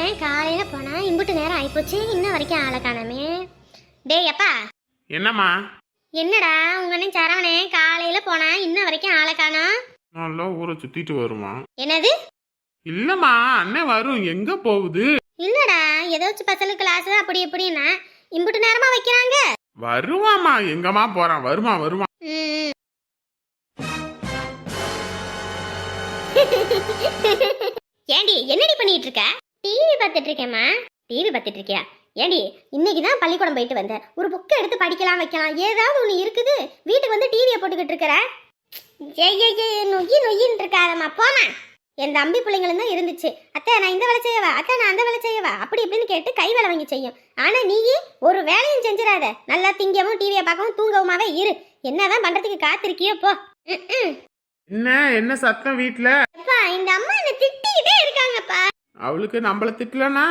பையன் காலையில போனா இம்புட்டு நேரம் ஆயிப்போச்சு. இன்ன வரைக்கும் ஆளை காணாமே. டேய் அப்பா. என்னம்மா? என்னடா உங்க அண்ணன் சரவணே காலையில போனா இன்ன வரைக்கும் ஆளை காணோம் நல்லா ஊரை சுத்திட்டு வருமா? என்னது? இல்லம்மா அண்ணன் வரும். எங்க போகுது? இல்லடா ஏதாச்சும் பசங்க கிளாஸ் அப்படி இப்படின்னா இம்புட்டு நேரமா வைக்கிறாங்க. வருவாமா எங்கம்மா போறான்? வருமா வருமா? ம். ஏண்டி என்னடி பண்ணிட்டு இருக்க? டிவி பார்த்துட்டு இருக்கேம்மா டிவி பார்த்துட்டு இருக்கியா ஏண்டி இன்னைக்கு தான் பள்ளிக்கூடம் போயிட்டு வந்தேன் ஒரு புக்கை எடுத்து படிக்கலாம் வைக்கலாம். ஏதாவது ஒன்று இருக்குது? வீட்டுக்கு வந்து டிவியை போட்டுக்கிட்டு இருக்கிற? ஏய், ஏய், நொய்யி நொய்யின்னு இருக்காதம்மா. போமா என் தம்பி பிள்ளைங்களும் தான் இருந்துச்சு. அத்தை நான் இந்த வேலை செய்யவா? அத்தை நான் அந்த வேலை செய்யவா? அப்படி இப்படின்னு கேட்டு கை வேலை வாங்கி செய்யும். ஆனா நீ ஒரு வேலையும் செஞ்சிடாத. நல்லா திங்கவும் டிவியை பார்க்கவும் தூங்கவுமாவே இரு. என்னதான் பண்றதுக்கு காத்திருக்கியோ போ. என்ன என்ன சத்தம் அப்பா இந்த அம்மா என்ன திட்டிக்கிட்டே இருக்காங்கப்பா. அவளுக்கு நம்மள திட்டலனா?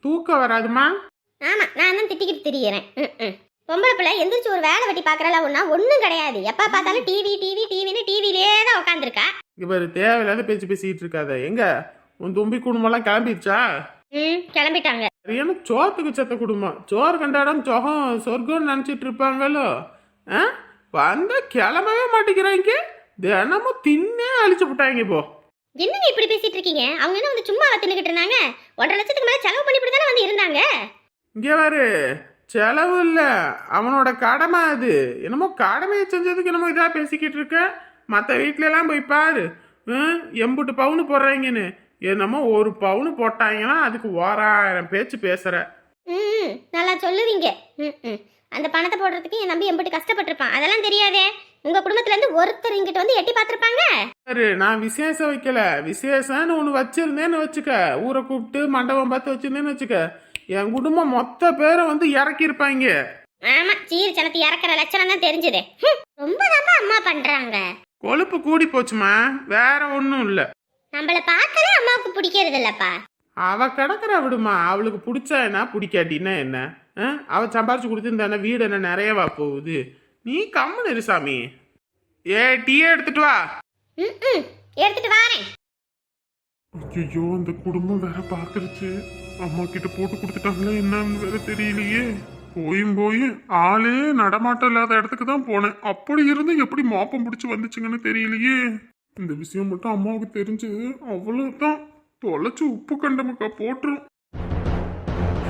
தூக்கம் வராதுமா ஆமா நான் தான் திட்டிக்கிட்டு திரியிறேன். ம். பொம்பளை பிள்ளை எந்திரிச்சு ஒரு வேலை வெட்டி பாக்குறல ஒன்னா ஒண்ணும் கிடையாது. எப்ப பார்த்தாலும் டிவி டிவி டிவின்னு டிவிலே தான் உட்காந்துருக்கா பாரு தேவையில்லாத பேச்சு பேசிட்டு இருக்காத. எங்க? உன் தும்பி குடும்பம்லாம் கிளம்பிடுச்சா? ம் கிளம்பிட்டாங்க. சரியான சோத்துக்கு செத்த குடும்பம். சோறு கண்டாடம் சொகம் சொர்க்கம்னு நினைச்சிட்டு இருப்பாங்களோ? ஆ? வந்தா கிளம்பவே மாட்டேங்கிறாங்க தினமும் தின்னே அழிச்சு விட்டாங்க இப்போ. என்னங்க இப்படி பேசிட்டு இருக்கீங்க? அவங்க என்ன வந்து சும்மா தின்னுகிட்டு இருந்தாங்க? ஒன்றரை லட்சத்துக்கு மேல செலவு பண்ணி தானே வந்து இருந்தாங்க? இங்கே பாரு செலவு இல்லை. அவனோட கடமை அது. என்னமோ கடமையை செஞ்சதுக்கு என்னமோ இதாக பேசிக்கிட்டு இருக்க. மற்ற வீட்லலாம் போய் பாரு. எம்புட்டு பவுனு போடுறாங்கன்னு. என்னமோ ஒரு பவுனு போட்டாங்கன்னா அதுக்கு ஓராயிரம் பேச்சு பேசுற. ம். நல்லா சொல்லுவீங்க. ம் ம். அந்த பணத்தை போடுறதுக்கு என் நம்பி எம்பிட்டு கஷ்டப்பட்டிருப்பான். அதெல்லாம் தெரியாதே. உங்க குடும்பத்துல இருந்து ஒருத்தர் இங்கிட்ட வந்து எட்டி பார்த்திருப்பாங்க? பாரு நான் விசேஷம் வைக்கல. விசேஷம்னு ஒன்று வச்சிருந்தேன்னு வச்சுக்க. ஊரை கூப்பிட்டு மண்டபம் பார்த்து வச்சிருந்தேன்னு வச்சுக்க. என் குடும்பம் மொத்த பேரை வந்து இறக்கியிருப்பாங்க. ஆமா சீர் சனத்தை இறக்குற லட்சணம் தான் தெரிஞ்சது. ரொம்ப தான்ப்பா அம்மா பண்றாங்க. கொழுப்பு கூடி போச்சுமா வேற ஒன்றும் இல்லை. நம்மள பார்த்தாலே அம்மாவுக்கு பிடிக்கிறது இல்லப்பா. அவ கிடக்குறா விடுமா அவளுக்கு பிடிச்சா என்ன? பிடிக்காட்டின்னா என்ன? ஆ? அவ சம்பாரிச்சு கொடுத்துருந்தானே? வீடு என்ன? நிறையவா போகுது. நீ கம்முன்னு இரு சாமி. ஏ டீயே எடுத்துட்டு வா. ம் ம் எடுத்துட்டு வாரேன். ஐயோ அந்த குடும்பம் வேற பாத்துருச்சு. அம்மா கிட்ட போட்டு கொடுத்துட்டாங்களே என்னன்னு வேற தெரியலையே. போயும் போய் ஆளே நடமாட்டம் இல்லாத இடத்துக்கு தான் போனேன். அப்படி இருந்து எப்படி மோப்பம் பிடிச்சி வந்துச்சுங்கன்னு தெரியலையே. இந்த விஷயம் மட்டும் அம்மாவுக்கு தெரிஞ்சது அவ்வளவுதான். தொலைச்சு உப்பு கண்டமுக்கா போட்டுரும்.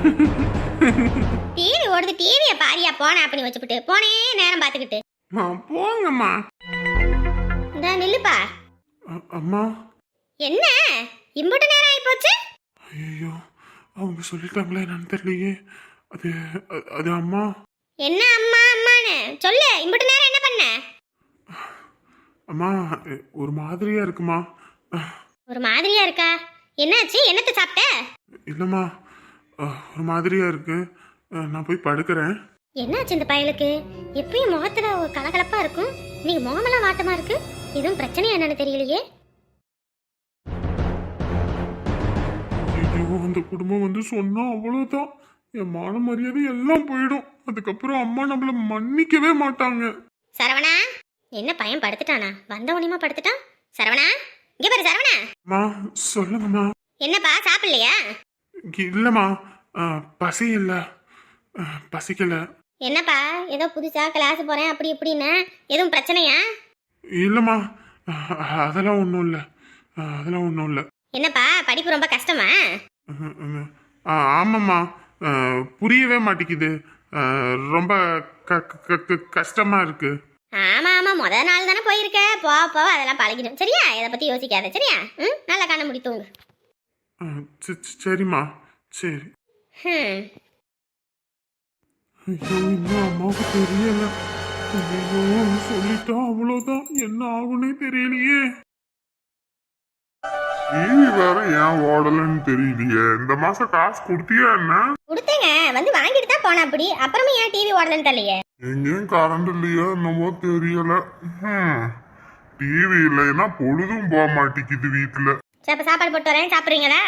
டிவி ஓடுது டிவியை பாரியா போன அப்படி வச்சுக்கிட்டு போனே நேரம் பார்த்துக்கிட்டு. அம்மா, போங்கம்மா. இந்த நில்லுப்பா. அ- அம்மா. என்ன? இம்புட்டு நேரம் ஆகி போச்சு ஐயோ அவங்க சொல்லிட்டாங்களே என்னன்னு தெரியலையே. அது அ- அது அம்மா. என்ன அம்மா அம்மான்னு? சொல்லு இம்புட்டு நேரம் என்ன பண்ண? அம்மா எ, ஒரு மாதிரியா இருக்குமா? ஒரு மாதிரியா இருக்கா? என்னாச்சு? என்னத்தை சாப்பிட்ட? இல்லைம்மா. ஒரு மாதிரியா இருக்கு. நான் போய் படுக்கிறேன். என்னாச்சு இந்த பயலுக்கு? எப்பயும் முகத்துல கலகலப்பா இருக்கும். நீங்க முகமெல்லாம் வாட்டமா இருக்கு. எதுவும் பிரச்சனை என்னன்னு தெரியலையே. ஐயோ அந்த குடும்பம் வந்து சொன்னா அவ்வளவுதான். என் மான மரியாதை எல்லாம் போயிடும். அதுக்கப்புறம் அம்மா நம்மள மன்னிக்கவே மாட்டாங்க. சரவணா என்ன பையன் படுத்துட்டானா? வந்த உனிமா படுத்துட்டான்? சரவணா இங்க பாரு சரவணா. அம்மா சொல்லுங்கம்மா. என்னப்பா சாப்பிடலையா? இல்லைம்மா. பசி இல்லை. பசிக்கல. என்னப்பா? ஏதோ புதுசா கிளாஸ் போறேன் அப்படி இப்படின்னு. எதுவும் பிரச்சனையா? இல்லைம்மா. அதெல்லாம் ஒன்றும் இல்லை. அதெல்லாம் ஒன்றும் இல்லை. என்னப்பா? படிப்பு ரொம்ப கஷ்டமா? ஆமாம்மா. புரியவே மாட்டேங்குது. ரொம்ப கஷ்டமா இருக்கு. ஆமா ஆமா. முத நாள் தானே போயிருக்க. போ போ அதெல்லாம் பழகிடும். சரியா? இதை பத்தி யோசிக்காத. சரியா? ம்? நல்லா கண்ண முடி தூங்கு. சரிம்மா. சரி. ஹம். ஐயோ இன்னும் அம்மாவுக்கு தெரியல. ஐயோ சொல்லிட்டா அவ்வளோதான் என்ன ஆகுனே தெரியலையே. டிவி வேற ஏன் ஓடலன்னு தெரியலையே. இந்த மாசம் காசு கொடுத்தியா என்ன? கொடுத்தேங்க. வந்து வாங்கிட்டு தான் போனா அப்படி. அப்புறமா ஏன் டிவி ஓடலன்னு தெரியலையே? எங்கேயும் கரண்ட் இல்லையோ என்னமோ தெரியல. டிவி இல்லைன்னா பொழுதும் போக மாட்டேங்குது வீட்டுல சரி அப்ப சாப்பாடு போட்டு வரேன். சாப்பிடுறீங்களா?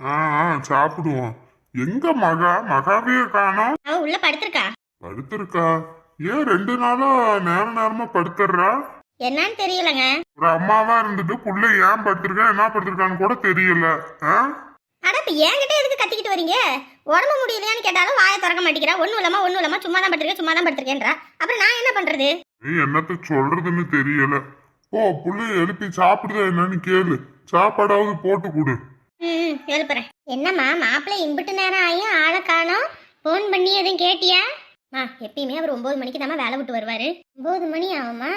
ஆ ஆ, சாப்பிடுவோம். எங்க மகா? மகாவே காணோம். அவ உள்ள படுத்திருக்கா? படுத்திருக்கா? ஏன் ரெண்டு நாளா நேர நேரமா படுத்துடுறா என்னன்னு தெரியலங்க. ஒரு அம்மாவா இருந்துட்டு புள்ள ஏன் படுத்திருக்கா என்ன படுத்திருக்கான்னு கூட தெரியல. அட இப்ப என்கிட்ட எதுக்கு கத்திக்கிட்டு வரீங்க? உடம்பு முடியலையான்னு கேட்டாலும் வாயை திறக்க மாட்டேங்கிறா. ஒன்றும் இல்லாம ஒன்றும் இல்லாம சும்மா தான் படுத்திருக்கேன் சும்மா தான் படுத்திருக்கேன்றா. அப்புறம் நான் என்ன பண்றது? நீ என்னத்த சொல்றதுன்னு தெரியல. ஓ புள்ளைய எழுப்பி சாப்பிடுதா என்னன்னு கேளு. சாப்பாடாவது போட்டு கொடு. ம் எழுப்புறேன் என்னம்மா மாப்பிள்ளை இம்பிட்டு நேரம் ஆயும் ஆளை காணோம். ஃபோன் பண்ணி எதுவும் கேட்டியா? மா எப்பயுமே அவர் ஒன்பது மணிக்கு தாம்மா வேலை விட்டு வருவாரு. ஒன்பது மணி ஆகுமா?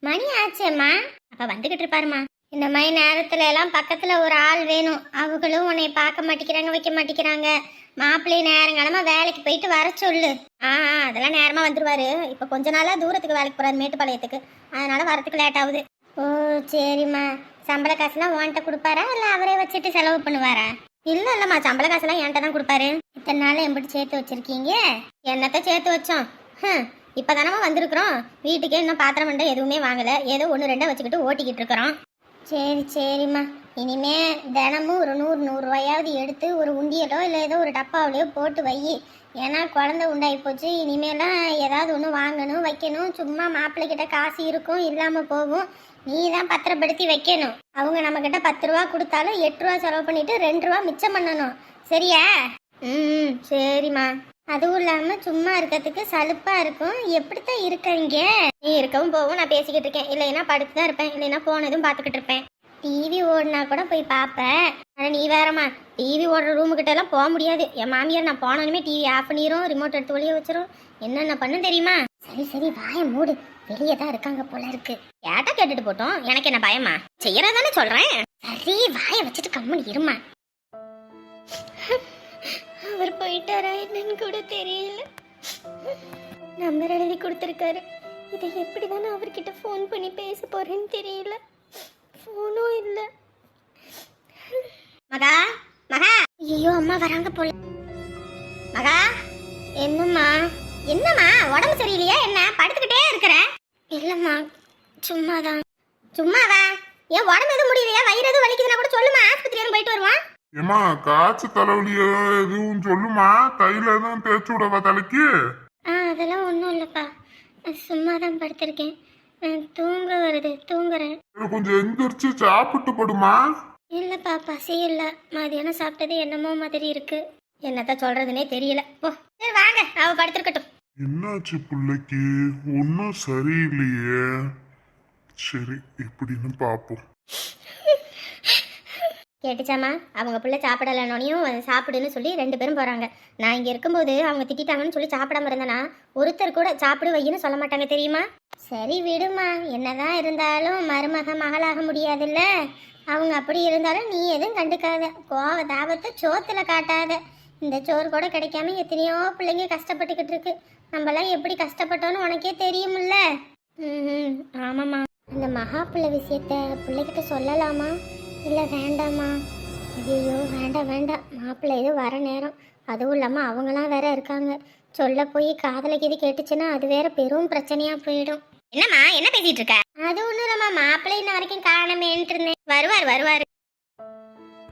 மணி ஆச்சேம்மா. அப்ப வந்துகிட்டு இருப்பாருமா இந்த மாதிரி நேரத்துல எல்லாம் பக்கத்துல ஒரு ஆள் வேணும். அவங்களும் உன்னை பார்க்க மாட்டேங்கிறாங்க வைக்க மாட்டேங்கிறாங்க. மாப்பிள்ளை நேரங்காலமா வேலைக்கு போயிட்டு வர சொல்லு. ஆ ஆ, அதெல்லாம் நேரமா வந்துருவாரு. இப்ப கொஞ்ச நாளா தூரத்துக்கு வேலைக்கு போறாரு மேட்டுப்பாளையத்துக்கு. அதனால வரத்துக்கு லேட் ஆகுது. ஓ சரிம்மா. சம்பள காசுலாம் உன்கிட்ட கொடுப்பாரா? இல்ல அவரே வச்சுட்டு செலவு பண்ணுவாரா? இல்ல இல்லம்மா சம்பள காசுலாம் என்கிட்ட தான் கொடுப்பாரு. இத்தனை நாள் எம்பிட்டு சேர்த்து வச்சிருக்கீங்க. என்னத்த சேர்த்து வச்சோம்? இப்போ தானம்மா வந்திருக்கிறோம். வீட்டுக்கே இன்னும் பாத்திரம் மண்டை எதுவுமே வாங்கல. ஏதோ ஒன்று ரெண்டா வச்சுக்கிட்டு ஓட்டிக்கிட்டு இருக்கிறோம். சரி சரிம்மா. இனிமே தினமும் ஒரு நூறு நூறுரூவாயாவது எடுத்து ஒரு உண்டியலோ இல்லை ஏதோ ஒரு டப்பாவிலையோ போட்டு வை. ஏன்னா குழந்தை உண்டாகி போச்சு. இனிமேலாம் ஏதாவது ஒன்று வாங்கணும் வைக்கணும். சும்மா மாப்பிள்ளைகிட்ட காசு இருக்கும் இல்லாமல் போகும். நீ தான் பத்திரப்படுத்தி வைக்கணும். அவங்க நம்மக்கிட்ட பத்து ரூபா கொடுத்தாலும் எட்டு ரூபா செலவு பண்ணிட்டு ரெண்டு ரூபா மிச்சம் பண்ணணும். சரியா? ம் சரிம்மா. அதுவும் இல்லாமல் சும்மா இருக்கிறதுக்கு சலுப்பாக இருக்கும். எப்படித்தான் இருக்கீங்க நீ இருக்கவும் போவும் நான் பேசிக்கிட்டு இருக்கேன். இல்லைன்னா படுத்து தான் இருப்பேன். இல்லைன்னா போனதும் பார்த்துக்கிட்டு இருப்பேன். டிவி ஓடினா கூட போய் பார்ப்பேன் ஆனால் நீ வேறம்மா. டிவி ஓடுற ரூமுக்கிட்ட எல்லாம் போக முடியாது. என் மாமியார் நான் போனோடனே டிவி ஆஃப் பண்ணிடும் ரிமோட் எடுத்து ஒளிய வச்சிரும். என்னென்ன பண்ணும் தெரியுமா? சரி சரி வாய மூடு. வெளியே தான் இருக்காங்க போல இருக்கு. ஏட்டா கேட்டுட்டு போட்டோம்? எனக்கு என்ன பயமா? செய்யறதானே சொல்றேன். சரி வாய வச்சுட்டு கம்முனு இருமா. அவர் போயிட்டாரா என்னன்னு கூட தெரியல. நம்பர் எழுதி கொடுத்துருக்காரு. இதை எப்படி தானே அவர்கிட்ட ஃபோன் பண்ணி பேச போறேன்னு தெரியல. ஃபோனும் இல்லை. மகா மகா. ஐயோ அம்மா வராங்க போல. மகா என்னம்மா? என்னம்மா உடம்பு சரியில்லையா என்ன? படுத்துக்கிட்டே இருக்கிற? இல்லம்மா சும்மாதான். சும்மாவா? ஏன் உடம்பு எதுவும் முடியலையா? வயிறு எதுவும் வலிக்குதுன்னா கூட சொல்லுமா ஆஸ்பத்திரி போயிட்டு வருவான்? ஏமா காய்ச்ச தலைவலியோ எதுவும் சொல்லுமா? தைல எதுவும் தேய்ச்சி விடவா தலைக்கு? ஆ அதெல்லாம் ஒன்றும் இல்லைப்பா. சும்மா தான் படுத்திருக்கேன். தூங்க வருது தூங்குறேன். கொஞ்சம் எந்திரிச்சு சாப்பிட்டு படுமா? இல்லைப்பா பசி இல்லை. மதியானம் சாப்பிட்டது என்னமோ மாதிரி இருக்கு. என்னத்த சொல்றதுனே தெரியல. போ. சரி வாங்க. அவ படுத்திருக்கட்டும். என்னாச்சு பிள்ளைக்கு? ஒன்றும் சரியில்லையே. சரி எப்படின்னு பார்ப்போம் கேட்டுச்சாமா அவங்க பிள்ளை சாப்பிடலனோனையும் சாப்பிடுன்னு சொல்லி ரெண்டு பேரும் போகிறாங்க நான் இங்கே இருக்கும்போது அவங்க திட்டிட்டாங்கன்னு சொல்லி சாப்பிடாம இருந்தேனா ஒருத்தர் கூட சாப்பிடு வையின்னு சொல்ல மாட்டாங்க தெரியுமா? சரி விடுமா என்னதான் இருந்தாலும் மருமக மகளாக முடியாதுல்ல. அவங்க அப்படி இருந்தாலும் நீ எதுவும் கண்டுக்காத. கோவ தாபத்தை சோத்துல காட்டாத. இந்த சோறு கூட கிடைக்காம எத்தனையோ பிள்ளைங்க கஷ்டப்பட்டுக்கிட்டு இருக்கு. நம்மலாம் எப்படி கஷ்டப்பட்டோன்னு உனக்கே தெரியுமில்ல? ம் ஆமாம்மா. இந்த மகா பிள்ளை விஷயத்த பிள்ளைகிட்ட சொல்லலாமா? இல்லை வேண்டாமா? ஐயோ வேண்டாம் வேண்டாம். மாப்பிள்ளை இது வர நேரம். அதுவும் இல்லாமல் அவங்களாம் வேற இருக்காங்க. சொல்ல போய் காதலுக்கு இது கேட்டுச்சுன்னா அது வேற பெரும் பிரச்சனையா போயிடும். என்னம்மா என்ன பேசிட்டு இருக்க? அது ஒன்றும் இல்லம்மா. மாப்பிள்ளை இன்ன வரைக்கும் காணமேன்ட்டு இருந்தேன். வருவார் வருவார்.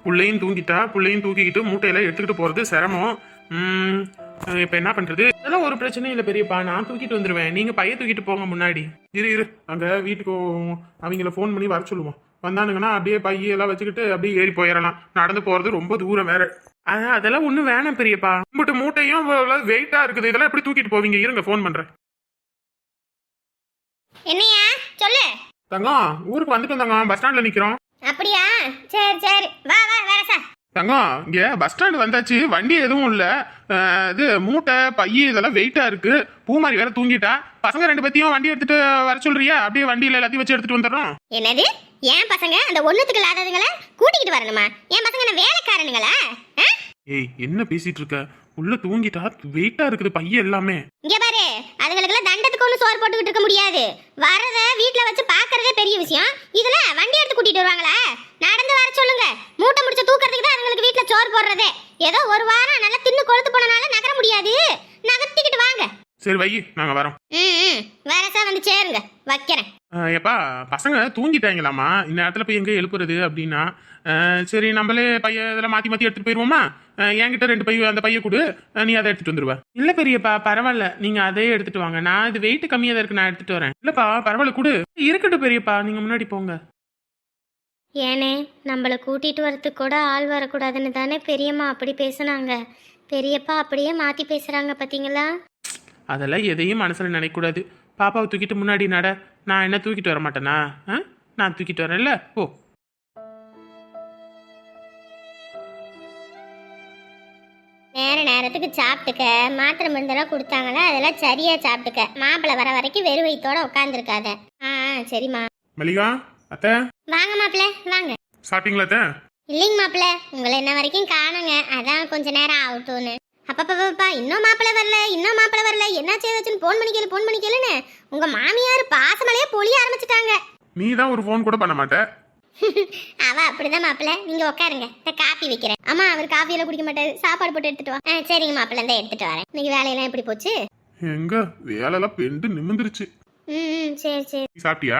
புள்ளையும் தூங்கிட்டா புள்ளையும் தூக்கிக்கிட்டு மூட்டையெல்லாம் எடுத்துக்கிட்டு போறது சிரமம். ம், இப்ப என்ன பண்றது? அதெல்லாம் ஒரு பிரச்சனையும் இல்லை பெரியப்பா. நான் தூக்கிட்டு வந்துருவேன். நீங்க பைய தூக்கிட்டு போங்க முன்னாடி. இரு இரு. அங்க வீட்டுக்கு அவங்கள ஃபோன் பண்ணி வர சொல்லுவோம். வந்தானுங்கன்னா அப்படியே பையெல்லாம் வச்சுக்கிட்டு அப்படியே ஏறி போயிடலாம் நடந்து போறது ரொம்ப தூரம் வேற. அதான் அதெல்லாம் ஒன்றும் வேணாம் பெரியப்பா. உங்கள்கிட்ட மூட்டையும் வெயிட்டா இருக்குது. இதெல்லாம் எப்படி தூக்கிட்டு போவீங்க? இருங்க ஃபோன் பண்றேன். என்னையா? சொல்லு. தங்கம் ஊருக்கு வந்துட்டு வந்தாங்க பஸ் ஸ்டாண்ட்ல நிக்கிறோம். அப்படியா? சரி சரி. வா வா வேற சார் தங்கம் இங்க பஸ் ஸ்டாண்ட் வந்தாச்சு. வண்டி எதுவும் இல்ல. அஹ், இது மூட்டை பைய இதெல்லாம் வெயிட்டா இருக்கு. பூமாரி வேற தூங்கிட்டா. பசங்க ரெண்டு பத்தியும் வண்டி எடுத்துட்டு வர சொல்றியா? அப்படியே வண்டியில எல்லாத்தையும் வச்சு எடுத்துட்டு வந்துடுறோம். என்னது? என் பசங்க அந்த ஒண்ணுத்துக்கு இல்லாததுங்களை கூட்டிக்கிட்டு வரணுமா? என் பசங்க என்ன வேலைக்காரனுங்களா? ஆ? ஏய் என்ன பேசிட்டு இருக்க? உள்ள தூங்கிட்டா வெயிட்டா இருக்குது பைய எல்லாமே. இங்க பாரு அதுங்களுக்கெல்லாம் தண்டத்துக்கு ஒண்ணு சோறு போட்டுக்கிட்டு இருக்க முடியாது. வரத வீட்ல வச்சு பாக்குறதே பெரிய விஷயம். இதுல வண்டி எடுத்து கூட்டிட்டு வருவாங்களா? நடந்து வர சொல்லுங்க. மூட்டை முடிச்ச தூக்கறதுக்கு தான் அதுங்களுக்கு வீட்ல சோறு போடுறதே. ஏதோ ஒரு வாரம் நல்லா தின்னு கொழுத்து போனனால நகர முடியாது. நகர்த்திக்கிட்டு வாங்க. சரி வை நாங்க வரோம். ம் வரசா வந்து சேருங்க. வைக்கிறேன். எப்பா பசங்க தூங்கிட்டாங்களாமா இந்த நேரத்துல போய் எங்க எழுப்புறது அப்படின்னா சரி நம்மளே பைய இதெல்லாம் மாத்தி மாத்தி எடுத்துட்டு போயிருவோமா? அஹ், என்கிட்ட ரெண்டு பைய அந்த பைய கொடு. நீ அதை எடுத்துட்டு வந்துருவ. இல்ல பெரியப்பா பரவாயில்ல. நீங்க அதே எடுத்துட்டு வாங்க. நான் இது வெயிட் கம்மியா தான் இருக்கு. நான் எடுத்துட்டு வரேன். இல்லப்பா பரவாயில்ல கொடு. இருக்கட்டும் பெரியப்பா நீங்க முன்னாடி போங்க. ஏனே நம்மளை கூட்டிட்டு வரதுக்கு கூட ஆள் வரக்கூடாதுன்னு தானே பெரியம்மா அப்படி பேசுனாங்க. பெரியப்பா அப்படியே மாத்தி பேசுறாங்க பாத்தீங்களா? அதெல்லாம் எதையும் மனசில் நினைக்கக்கூடாது. பாப்பாவை தூக்கிட்டு முன்னாடி நட. நான் என்ன தூக்கிட்டு வர மாட்டேனா? ஆ? நான் தூக்கிட்டு வரேன்ல. ஓ நேர நேரத்துக்கு சாப்பிட்டுக்க. மாத்திரை மருந்தெல்லாம் கொடுத்தாங்களா? அதெல்லாம் சரியா சாப்பிட்டுக்க. மாப்பிள்ளை வர வரைக்கும் வெறும் வயித்தோட உட்காந்துருக்காத ஆ ஆ, சரிம்மா. மல்லிகா? அத்தை? வாங்க மாப்பிள்ளை வாங்க. சாப்பிட்டீங்களா அத்தை? இல்லைங்க மாப்பிள்ள உங்களை என்ன வரைக்கும் காணுங்க. அதான் கொஞ்ச நேரம் ஆகட்டும்னு. அப்பப்பா இன்னும் மாப்பிள்ள வரல இன்னும் மாப்பிள்ள வரல. என்ன செய்தாச்சுன்னு போன் பண்ணிக்கல போன் பண்ணிக்கலன்னு உங்க மாமியார் பாசமலையே பொழிய ஆரம்பிச்சிட்டாங்க. நீ தான் ஒரு ஃபோன் கூட பண்ண மாட்டே. அவ அப்படிதான் மாப்பிள்ள. நீங்க உட்காருங்க. இந்த காப்பி வைக்கிறேன். ஆமா அவர் காஃபி எல்லாம் குடிக்க மாட்டாரு. சாப்பாடு போட்டு எடுத்துட்டு வா. ஆ, சரிங்க மாப்பிள்ள இந்த எடுத்துட்டு வரேன். இன்னைக்கு வேலையெல்லாம் எப்படி போச்சு? எங்க? வேலைலாம் பெண்டு நிமிந்துருச்சு ம் ம், சரி சரி. நீ சாப்பிட்டியா?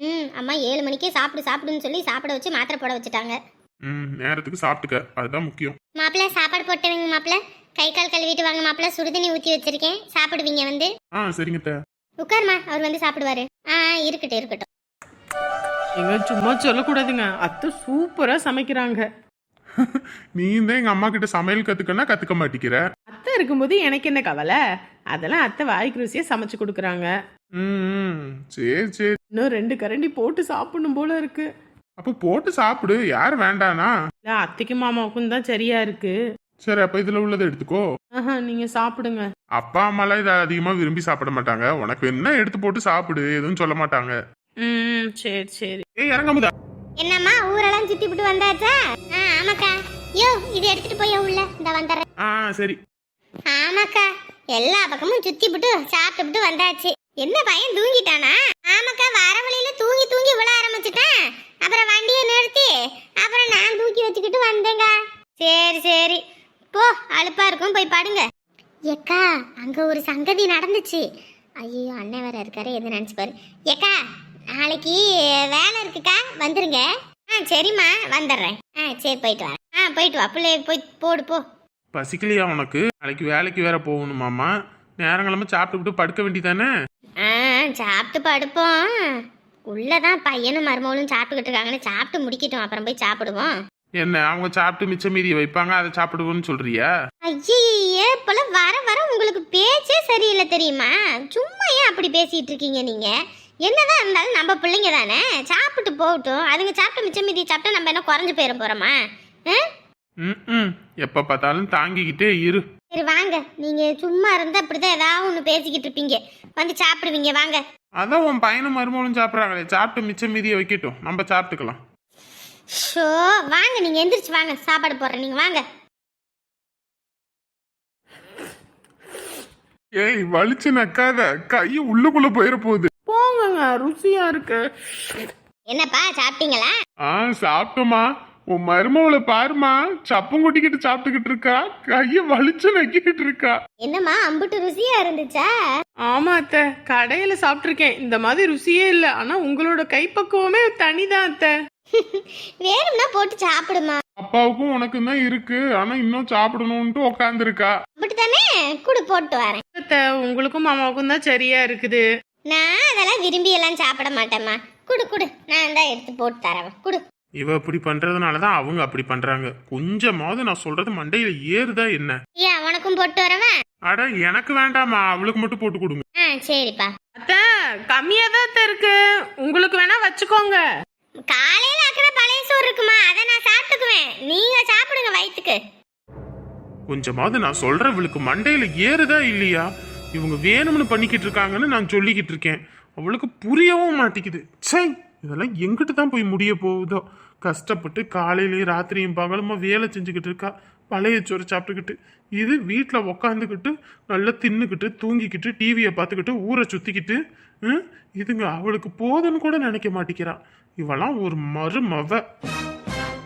ம் அம்மா ஏழு மணிக்கே சாப்பிடு சாப்பிடுன்னு சொல்லி சாப்பிட வச்சு மாத்திரை போட வச்சுட்டாங்க. ம் நேரத்துக்கு சாப்பிட்டுக்க. அதுதான் முக்கியம். மாப்பிள்ள சாப்பாடு போட்டு வைங்க மாப்பிள்ள கை கால் கழுவிட்டு வாங்க மாப்பிள்ள சுடுதண்ணி ஊற்றி வச்சிருக்கேன். சாப்பிடுவீங்க வந்து. ஆ சரிங்க அத்தை. உட்காருமா அவர் வந்து சாப்பிடுவாரு. ஆ இருக்கட்டும் இருக்கட்டும். எங்க சும்மா சொல்லக்கூடாதுங்க. அத்தை சூப்பரா சமைக்கிறாங்க. நீ தான் எங்க அம்மா கிட்ட சமையல் கத்துக்கன்னா கத்துக்க மாட்டேங்கிற. அத்தை இருக்கும்போது எனக்கு என்ன கவலை? அதெல்லாம் அத்தை வாய்க்கு ருசியா சமைச்சு கொடுக்குறாங்க. ம் ம், சரி சரி. இன்னும் ரெண்டு கரண்டி போட்டு சாப்பிடணும் போல இருக்கு. அப்போ போட்டு சாப்பிடு யார் வேண்டானா? இல்ல அத்தைக்கும் மாமாவுக்கும் தான் சரியா இருக்கு. சரி அப்ப இதுல உள்ளதை எடுத்துக்கோ. ஆஹா நீங்க சாப்பிடுங்க. அப்பா அம்மாலாம் இதை அதிகமா விரும்பி சாப்பிட மாட்டாங்க. உனக்கு என்ன எடுத்து போட்டு சாப்பிடு எதுவும் சொல்ல மாட்டாங்க. ம் சரி சரி. ஏய் இறங்காமதா என்னம்மா ஊரெல்லாம் சுத்தி விட்டு வந்தாச்சா? ஆ ஆமாக்கா. யோ இது எடுத்துட்டு போய் உள்ள. இந்த வந்துடுறேன். ஆ சரி. ஆமாக்கா. எல்லா பக்கமும் சுத்தி விட்டு சாப்பிட்டு வந்தாச்சு. என்ன பையன் தூங்கிட்டானா? ஆமாக்கா வர வழியில தூங்கி தூங்கி விழ ஆரம்பிச்சுட்டான். அப்புறம் வண்டியை நிறுத்தி அப்புறம் நான் தூக்கி வச்சுக்கிட்டு வந்தேங்க. சரி சரி. போ அழுப்பா இருக்கும். போய் பாடுங்க. ஏக்கா அங்க ஒரு சங்கதி நடந்துச்சு. ஐயோ அண்ணன் வேற இருக்காரு. எது நினச்சிப்பாரு ஏக்கா நாளைக்கு வேலை இருக்குக்கா. வந்துருங்க. ஆ சரிம்மா. வந்துடுறேன். ஆ சரி போயிட்டு வரேன். ஆ போயிட்டு வா. பிள்ளை போய் போடு போ. பசிக்கலையா உனக்கு? நாளைக்கு வேலைக்கு வேற போகணுமாமா நேரங்கிழமை சாப்பிட்டு படுக்க வேண்டியதானே சாப்பிட்டு படுப்போம். உள்ளதான் பையனும் மருமகளும் சாப்பிட்டுக்கிட்டு இருக்காங்கன்னு சாப்பிட்டு முடிக்கட்டும். அப்புறம் போய் சாப்பிடுவோம். என்ன அவங்க சாப்பிட்டு மிச்சம் மீதி வைப்பாங்க அதை சாப்பிடுவோன்னு சொல்றியா? ஐயே போல வர வர உங்களுக்கு பேச்சே சரியில்லை தெரியுமா? சும்மா ஏன் அப்படி பேசிட்டு இருக்கீங்க நீங்க? என்னதான் இருந்தாலும் நம்ம பிள்ளைங்க தானே? சாப்பிட்டு போகட்டும். அதுங்க சாப்பிட்டு மிச்சம் மீதி சாப்பிட்டா நம்ம என்ன குறைஞ்சு போயிட போறோமா? ம் எப்போ பார்த்தாலும் தாங்கிக்கிட்டே இரு. சரி வாங்க. நீங்க சும்மா இருந்தா அப்படிதான் ஏதாவது ஒன்று பேசிக்கிட்டு இருப்பீங்க. வந்து சாப்பிடுவீங்க வாங்க. அதான் உன் பையனும் மருமகளும் சாப்பிட்றாங்களே. சாப்பிட்டு மிச்சம் மீதியை வைக்கட்டும். நம்ம சாப்பிட்டுக்கலாம். ஷோ வாங்க. நீங்க எந்திரிச்சு வாங்க. சாப்பாடு போடுறேன். நீங்க வாங்க. ஏய் வலிச்சு நக்காத கை உள்ளுக்குள்ள போயிட போகுது. போங்கங்க ருசியா இருக்கு. என்னப்பா சாப்பிட்டீங்களா? ஆ சாப்பிட்டோமா உன் மருமவளை பாருமா சப்பம் கொட்டிக்கிட்டு சாப்பிட்டுக்கிட்டு இருக்கா? கையை வலிச்சு நக்கிக்கிட்டு இருக்கா? என்னம்மா அம்புட்டு ருசியா இருந்துச்சா? ஆமா அத்தை கடையில சாப்பிட்டிருக்கேன். இந்த மாதிரி ருசியே இல்ல. ஆனா உங்களோட கைப்பக்குவமே தனிதான் அத்தை. வேணும்னா போட்டு சாப்பிடுமா. அப்பாவுக்கும் உனக்கும் தான் இருக்கு. ஆனா இன்னும் சாப்பிடணும்ட்டு உக்காந்துருக்கா. அப்படித்தானே? குடு போட்டு வரேன். அத்தை உங்களுக்கும் மாமாவுக்கும் தான் சரியா இருக்குது. நான் அதெல்லாம் விரும்பி எல்லாம் சாப்பிட மாட்டேம்மா. குடு குடு. நான் தான் எடுத்து போட்டு தரேன் குடு. இவ இப்படி பண்றதுனால தான் அவங்க அப்படி பண்றாங்க. கொஞ்சமாவது நான் சொல்றது மண்டையில ஏறுதா என்ன? ஏன் உனக்கும் போட்டு வரவா? அட எனக்கு வேண்டாமா அவளுக்கு மட்டும் போட்டு கொடுங்க. ஆ சரிப்பா. அத்தை கம்மியா தான் இருக்கு. உங்களுக்கு வேணா வச்சுக்கோங்க. காலையில ஆக்கிற பழைய சோறு இருக்குமா? அதை நான் சாப்பிட்டுக்குவேன். நீங்க சாப்பிடுங்க வயிற்றுக்கு கொஞ்சமாவது நான் சொல்ற இவளுக்கு மண்டையில ஏறுதா இல்லையா? இவங்க வேணும்னு பண்ணிக்கிட்டு இருக்காங்கன்னு நான் சொல்லிக்கிட்டு இருக்கேன். அவளுக்கு புரியவும் மாட்டேங்குது. சை இதெல்லாம் எங்கிட்டு தான் போய் முடிய போகுதோ? கஷ்டப்பட்டு காலையிலையும் ராத்திரியும் பகலுமா வேலை செஞ்சுக்கிட்டு இருக்கா? பழைய சோறு சாப்பிட்டுக்கிட்டு இது வீட்டில் உக்காந்துக்கிட்டு நல்லா தின்னுக்கிட்டு தூங்கிக்கிட்டு டிவியை பார்த்துக்கிட்டு ஊரை சுற்றிக்கிட்டு இதுங்க அவளுக்கு போதுன்னு கூட நினைக்க மாட்டேங்கிறான் இவெல்லாம் ஒரு மருமவ.